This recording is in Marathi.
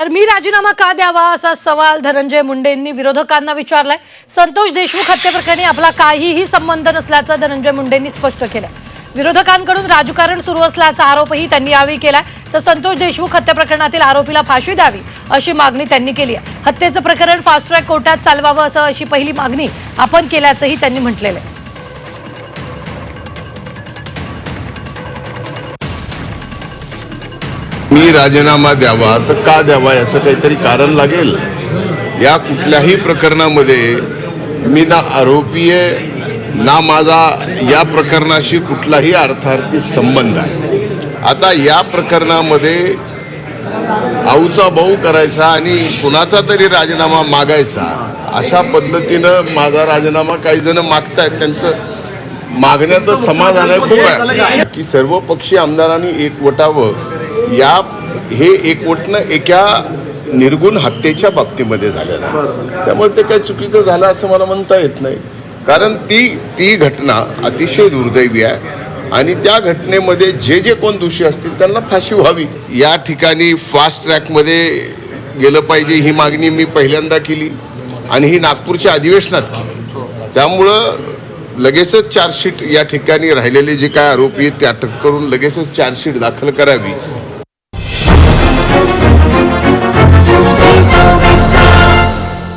तर मी राजीनामा का द्यावा असा सवाल धनंजय मुंडेंनी विरोधकांना विचारलाय. संतोष देशमुख हत्येप्रकरणी आपला काहीही संबंध नसल्याचं धनंजय मुंडेंनी स्पष्ट केलं विरोधकांकडून राजकारण सुरू असल्याचा आरोपही त्यांनी यावेळी केलाय. तर संतोष देशमुख हत्या प्रकरणातील आरोपीला फाशी द्यावी अशी मागणी त्यांनी केली आहे. हत्येचं प्रकरण फास्ट ट्रॅक कोर्टात चालवावं असं अशी पहिली मागणी आपण केल्याचंही त्यांनी म्हटलेलं आहे. मी राजीनामा द्यावा तर का द्यावा याचं काहीतरी कारण लागेल. या कुठल्याही प्रकरणामध्ये मी ना आरोपी आहे ना माझा या प्रकरणाशी कुठलाही अर्थार्थी संबंध आहे. आता या प्रकरणामध्ये आऊचा भाऊ करायचा आणि कुणाचा तरी राजीनामा मागायचा अशा पद्धतीनं माझा राजीनामा काही जण मागतायत. त्यांचं मागण्याचं समाधान आहे खूप आहे. की सर्व पक्षी आमदारांनी एकवटावं या हे एकवटणं एका निर्गुण हत्येच्या बाबतीमध्ये झालेलं आहे. त्यामुळे ते काही चुकीचं झालं असं मला म्हणता येत नाही. कारण ती ती घटना अतिशय दुर्दैवी आहे. आणि त्या घटनेमध्ये जे जे कोण दोषी असतील त्यांना फाशी व्हावी. या ठिकाणी फास्ट ट्रॅकमध्ये गेलं पाहिजे ही मागणी मी पहिल्यांदा केली. आणि ही नागपूरच्या अधिवेशनात केली. त्यामुळं लगेचच चार्जशीट या ठिकाणी राहिलेले जे काय आरोपी आहेत ते अटक करून लगेचच चार्जशीट दाखल करावी.